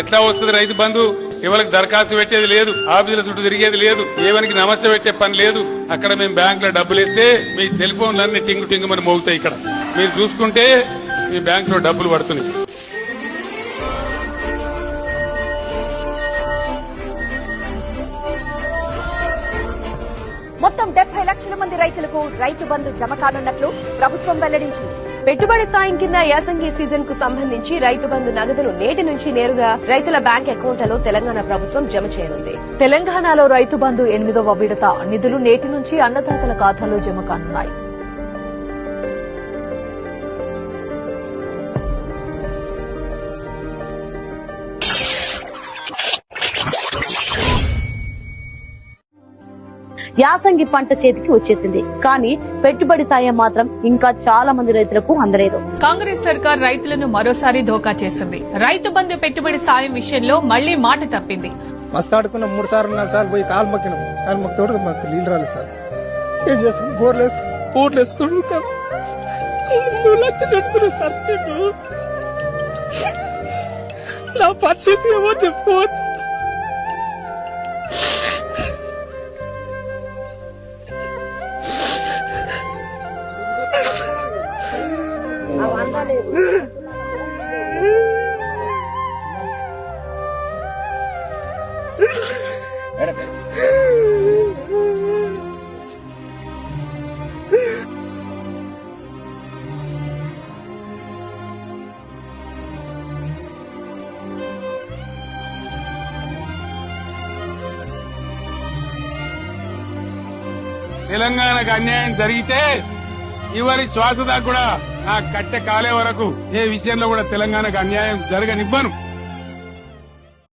ఎట్లా వస్తుంది రైతు బంధు? ఎవరికి దరఖాస్తు పెట్టేది లేదు ఆఫీసుల చుట్టూ తిరిగేది లేదు ఏవనికి నమస్తే పెట్టే పని లేదు. అక్కడ మేము బ్యాంక్లో డబ్బులు ఇస్తే మీ సెల్ ఫోన్లన్నీ టింగు టింగు అని మోగుతాయి ఇక్కడ. మీరు చూసుకుంటే మీ బ్యాంక్లో డబ్బులు పడుతున్నాయి. మొత్తం డెబ్బై లక్షల మంది రైతులకు రైతు బంధు జమ కానున్నట్లు ప్రభుత్వం వెల్లడించింది. పెట్టుబడి సాయం కింద యాసంగి సీజన్కు సంబంధించి రైతు బంధు నగదును నేటి నుంచి నేరుగా రైతుల బ్యాంక్ అకౌంట్లలో తెలంగాణ ప్రభుత్వం జమ చేయనుంది. తెలంగాణలో రైతు బంధు ఎనిమిదవ విడత నిధులు నేటి నుంచి అన్నదాతల ఖాతాలో జమ కానున్నాయి. యాసంగి పంట చేతికి వచ్చేసింది. కానీ పెట్టుబడి సాయం మాత్రం ఇంకా చాలా మంది రైతులకు అందలేదు. కాంగ్రెస్ సర్కార్ రైతులను మరోసారి ధోకా చేసింది. రైతు బంధు పెట్టుబడి సాయం విషయంలో మళ్ళీ మాట తప్పింది. మస్తు ఆడుకున్నాం మూడు సార్లు నాలుగు సార్లు పోయి కాలు మొక్కినాం. కాలు మొక్కితోడు మాకు నీళ్ళు రాలేదు సార్. ఏం చేస్తాం? బోర్లు వేసు బోర్లు వేసుకుంటాం మూడు లక్షలు పెడుతున్నారు సార్ నేను నా పరిస్థితి ఏమో చెప్పు తెలంగాణకు అన్యాయం జరిగితే ఇవరి శ్వాస దాకా కూడా ఆ కట్టె కాలే వరకు ఏ విషయంలో కూడా తెలంగాణకు అన్యాయం జరగనివ్వను.